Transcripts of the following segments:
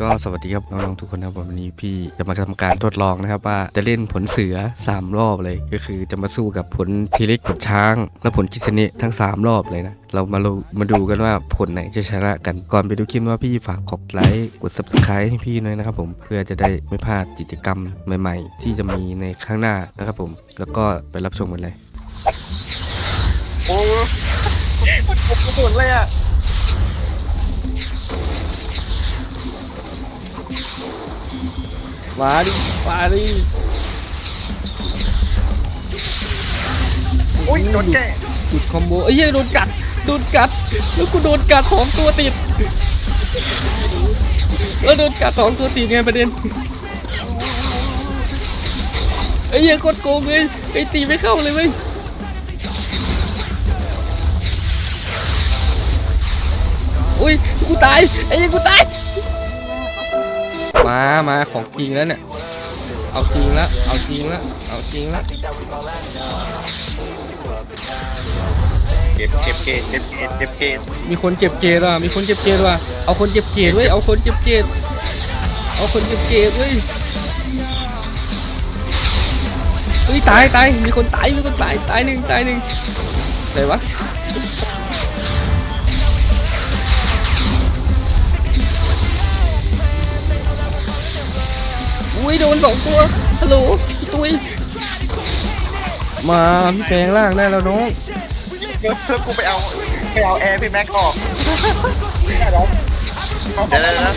ก็สวัสดีครับน้องๆทุกคนนะครับวันนี้พี่จะมาทำการทดลองนะครับ ว่าจะเล่นผลเสือ 3 รอบเลย ก็คือจะมาสู้กับผลทีเล็กผลช้าง และผลคิสเนะทั้ง 3 รอบเลยนะเรามาดูมาดูกันว่าผลไหนจะชนะกันก่อนไปดูคลิปว่าพี่ฝากกดไลค์กด subscribe ให้พี่หน่อยนะครับผมเพื่อจะได้ไม่พลาดกิจกรรมใหม่ ๆ ที่จะมีในข้างหน้านะครับผม แล้วก็ไปรับชมกันเลยโอ้ผมกระสุนเลยอะ มาดิมาดิอุ้ยโดนแกะจุดคอมโบเอ้ยเหี้ยโดนกัดโดนกัดแล้วกูโดนกัดสองตัวติดแล้วโดนกัดสองตัวติดไงประเด็นไอ้เหี้ยโคตรโกงเลยไอ้ตีไม่เข้าเลยเว้ยอุ้ยกูตายไอ้เหี้ยกูตาย มา มาของจริงแล้วเนี่ย เอาจริงแล้วเอาจริงแล้วเอาจริงแล้วเก็บเก็บเกตเก็บเกตเก็บเกตมีคนเก็บเกรดว่ะ มีคนเก็บเกรดว่ะ เอาคนเก็บเกรดเว้ย เอาคนเก็บเกรดเอาคนเก็บเกรดเว้ยเฮ้ยตายตายมีคนตายมีคนตายตายหนึ่งตายหนึ่งไหนวะ โดนสองตัวฮัลโหลตุ้ยมาพี่แปลงร่างได้แล้วน้องเดี๋ยวเพื่อกูไปเอาไปเอาแอร์พี่แม็กออกเดี๋ยวเดี๋ยวเดี๋ยว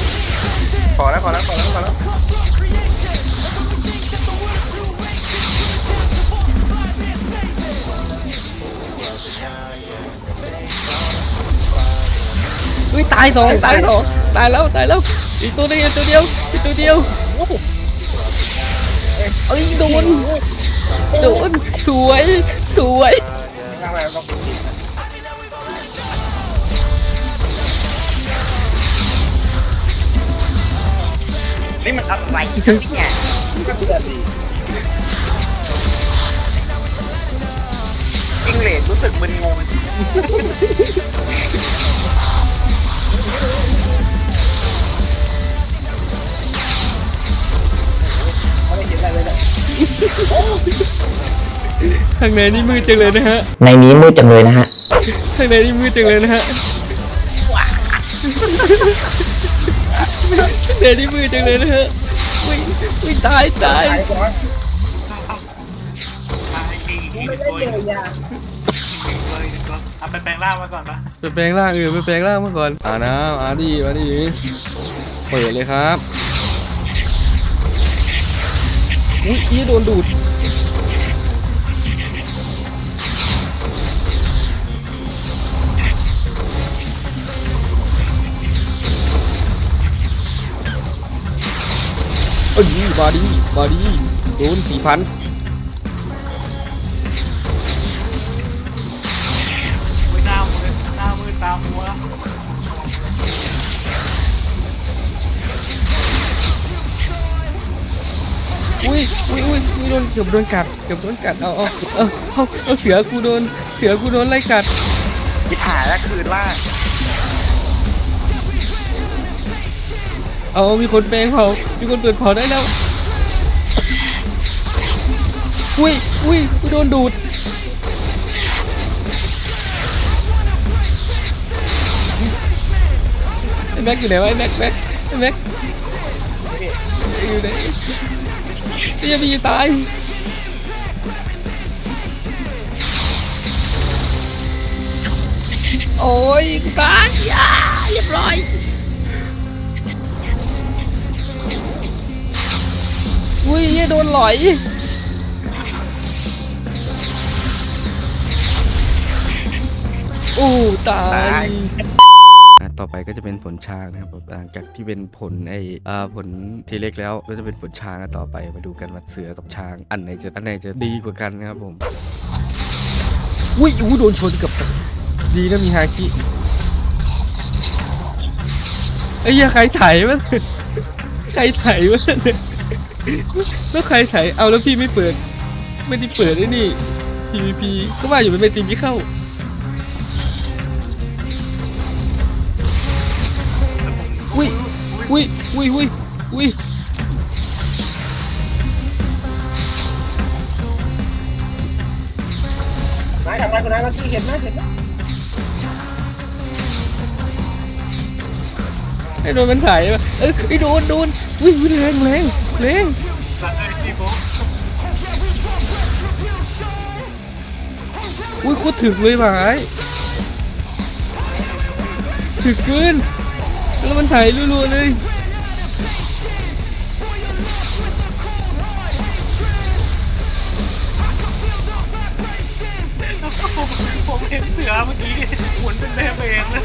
ขอแล้วขอแล้วขอแล้วขอแล้วอุ้ยตายสองตายสองตายแล้วตายแล้วอีกตัวเดียวตัวเดียวอีกตัวเดียวเอ้ยโดน โดน สวย สวย นี่มันอะไรเนี่ยอิงเลดรู้สึกมึนงง ข้างในนี่มืดจังเลยนะฮะ ในนี้มืดจังเลยนะฮะข้างในนี่มืดจังเลยนะฮะข้างในนี่มืดจังเลยนะฮะอุ้ยอุ้ยตายตายเอาไปแปลงร่างมาก่อนปะไปแปลงร่างเออไปแปลงร่างมาก่อนอ่านะมาดิมาดิเปิดเลยครับ อุ้ยอีโดนดูดเอ้ยมาดิมาดิโดนสี่พันหน้ามือหน้ามือตามัว อุ้ยอุ้ยอุ้ยอุ้ยโดนเกือบโดนกัดเกือบโดนกัดเอาเอาเอาเอาเอาเสือกูโดนเสือกูโดนไล่กัดยิบหายแล้วคืนล่างเอามีคนแปลงเผามีคนเปิดเผาได้แล้วอุ้ยอุ้ยอุ้ยโดนดูดไอ้แม็กอยู่ไหนวะไอ้แม็กแม็กไอ้แม็กอยู่ไหน ไอ้ยังมีตายโอ้ยกูตายอ่าเรียบร้อยอุ้ยโดนหลอยอู้ตาย ต่อไปก็จะเป็นผลช้างนะครับผมหลังจากที่เป็นผลไออ่าผลทีเล็กแล้วก็จะเป็นผลช้างอะต่อไปมาดูกันว่าเสือกับช้าง อันไหนจะอันไหนจะดีกว่ากันนะครับผมอุ้ยอู้โดนชนกับดีนะมีฮาคิไอ้เหี้ยใครไถมันใครไถมันแล้วใครไถเอาแล้วพี่ไม่เปิด ไม่ได้เปิดไอ้นี่ PVP ก็ว่าอยู่มันเป็นทีมที่เข้า อุ้ยอุ้ยอุ้ยอุ้ยอุ้ยนายทำอะไรคุณนายเมื่อกี้เห็นไหมเห็นไหมไอ้โดนมันถ่ายมาเออไอ้โดนโดนอุ้ยอุ้ยแรงแรงแรงสัตว์เลยพี่โบ๊ะอุ้ยโคตรถึกเลยหมายถึกเกิน แล้วมันถ่ายรัวๆเลยผมผมเห็นเสือเมื่อกี้หมุนเป็นแม่เบงเลย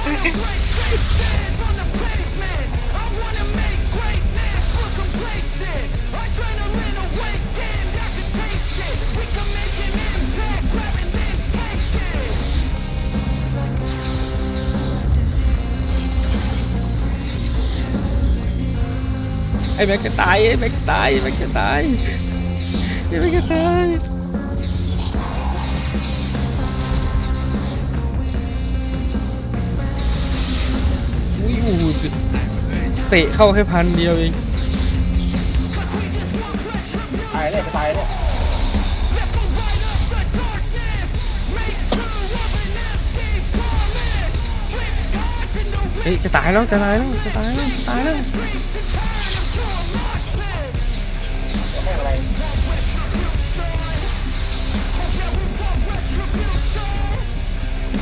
ไอ้แม็กจะตายไอ้แม็กจะตายไอ้แม็กจะตายไอ้แม็กจะตายอุ้ยโอ้โหเตะเข้าแค่พันเดียวเองตายเลยจะตายเลยเฮ้ยจะตายแล้วจะตายแล้วจะตายแล้วจะตายแล้ว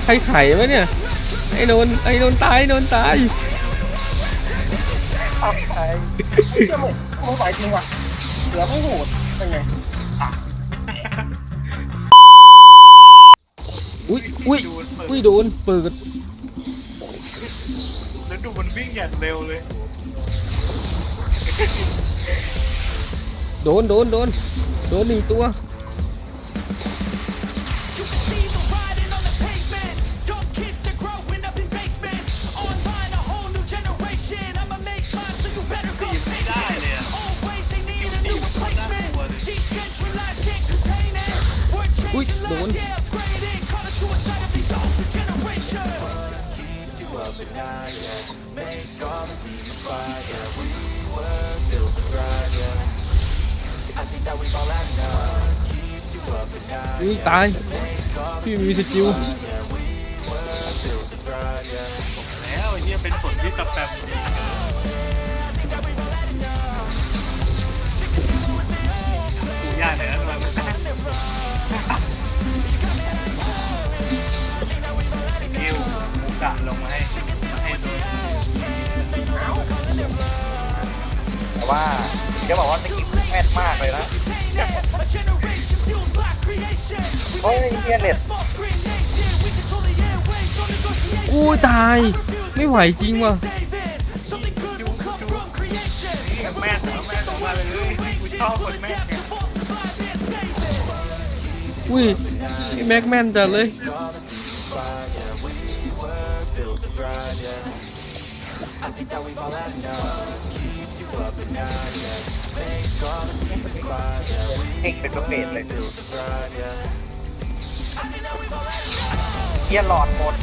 ใครไข่วะเนี่ย ไอ้โดนไอ้โดนตายโดนตายตายตายเจ้าหมดมึงไหวจริงว่ะเหลือไม่โหดเป็นไงอุ้ยอุ้ยดูมันเปิดอุ้ยโดนเปิดแล้วดูมันวิ่งอย่างเร็วเลย โดนโดนโดนโดนหนึ่งตัว อุ้ยโดนอุ้ยตาย พี่มีสกิลแล้วไอ้เหี้ยเป็นผลที่ตับแบบดูยากเลยนะมัน กิ้วมุกะลงมาให้มาให้ดูแต่ว่าจะบอกว่าสกิลแม่นมากเลยนะ เฮ้ยเฮียเน็ตอุ้ยตาย ไม่ไหวจริงว่ะแม่นเหรอแม่นออกมาเลยกูชอบคนแม่นไง อุ้ยไอ้แม็กแมนจัดเลยเก่งเป็นตัวเบสเลยเฮียหลอดหมด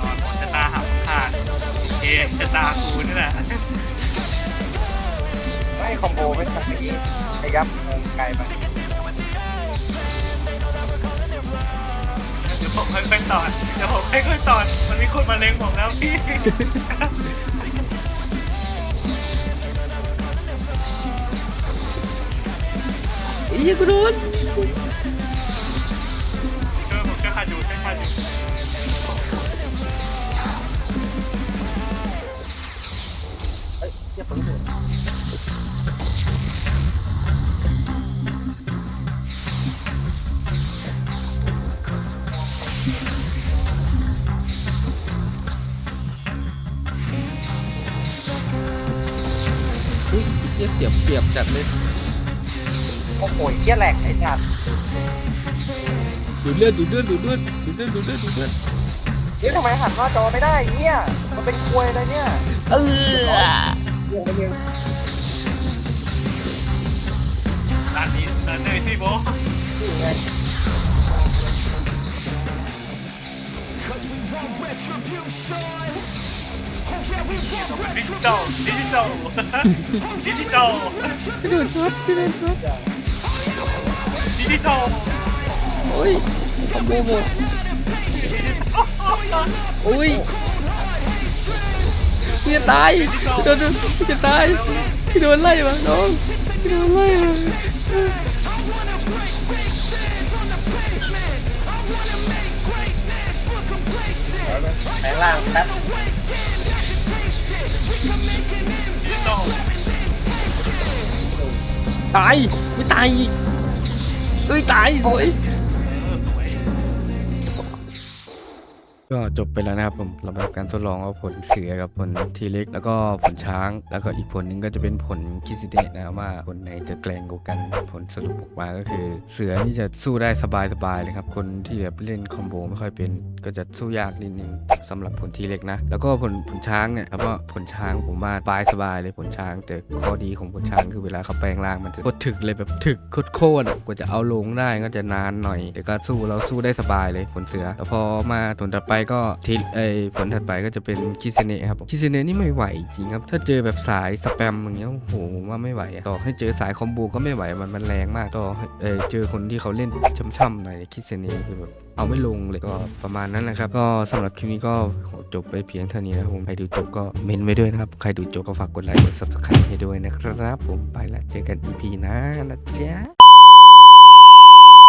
นอนหมดจะตาหักขาดเอ๊ะจะตากูนี่แหละ ไม่คอมโบไม่ทันเมื่อกี้ไอ้ยับงงไกลไปเดี๋ยวผมค่อยๆต่อเดี๋ยวผมค่อยๆต่อมันมีคนมาเล็งผมแล้วพี่ไอ้เหี้ยกูโดนเออผมจะขาดอยู่จะขาดอยู่เฮ้ยเฮียผลโหด อุ้ยเหี้ยเสียบเสียบจัดเลยโอ้โหเฮียแหลกไอ้จัดดูดเลือดดูดเลือดดูดเลือดดูดเลือดดูดเลือดดูดเลือดเฮ้ยทำไมหันหน้าจอไม่ได้เนี่ยมันเป็นควยอะไรเนี่ย เออ เนนี้ร้านเลยพี่โบอยู่ไง Cause we want retribution. ดิจิตอลดิจิตอลดิจิตอลพี่โดนช็อตพี่โดนช็อตดิจิตอลโอ้ยคอมโบหมดโอ้ยพี่จะตายพี่โดนพี่จะตายพี่โดนไล่มาน้องพี่โดนไล่มา ปลงร่างแป๊บตาย ไม่ตายเอ้ย ตายสวย ก็จบไปแล้วนะครับผมสำหรับการทดลองว่าผลเสือกับผลทีเล็ก แล้วก็ผลช้าง แล้วก็อีกผลหนึงก็จะเป็นผลคิซิเดะนะว่าผลไหนจะแกล้งกว่ากันผลสรุปออกมาก็คือ เสือนี่จะสู้ได้สบายๆเลยครับคนที่แบบเล่นคอมโบไม่ค่อยเป็น ก็จะสู้ยากนิดนึงสำหรับผลทีเล็กนะ แล้วก็ผลผลช้างเนี่ยครับว่าผลช้างผมว่าสบายสบายเลยผลช้าง แต่ข้อดีของผลช้างคือเวลาเขาแปลงร่างมันจะโคตรถึกเลยแบบถึกโคตรๆอะกว่าจะเอาลงได้ก็จะนานหน่อย แต่ก็สู้เราสู้ได้สบายเลยผลเสือแล้วพอมาผลถัดไปก็ทีไอยผลถัดไปก็จะเป็นคิเซเนะครับคิเซเนะนี่ไม่ไหวจริงครับ ถ้าเจอแบบสายสแปมอย่างเงี้ยโอ้โหมว่าไม่ไหวต่อให้เจอสายคอมโบก็ไม่ไหวมันมันแรงมากต่อเออเจอคนที่เขาเล่นช่ำๆหน่อยคิเซเนะคือแบบเอาไม่ลงเลยก็ประมาณนั้นนะครับ ก็สำหรับคลิปนี้ก็ขอจบไปเพียงเท่านี้นะครับผมใครดูจบก็เมนไว้ด้วยนะครับ ใครดูจบก็ฝากกดไลค์กด subscribe ให้ด้วยนะครับผมไปละเจอกัน EP หน้านะจ๊ะ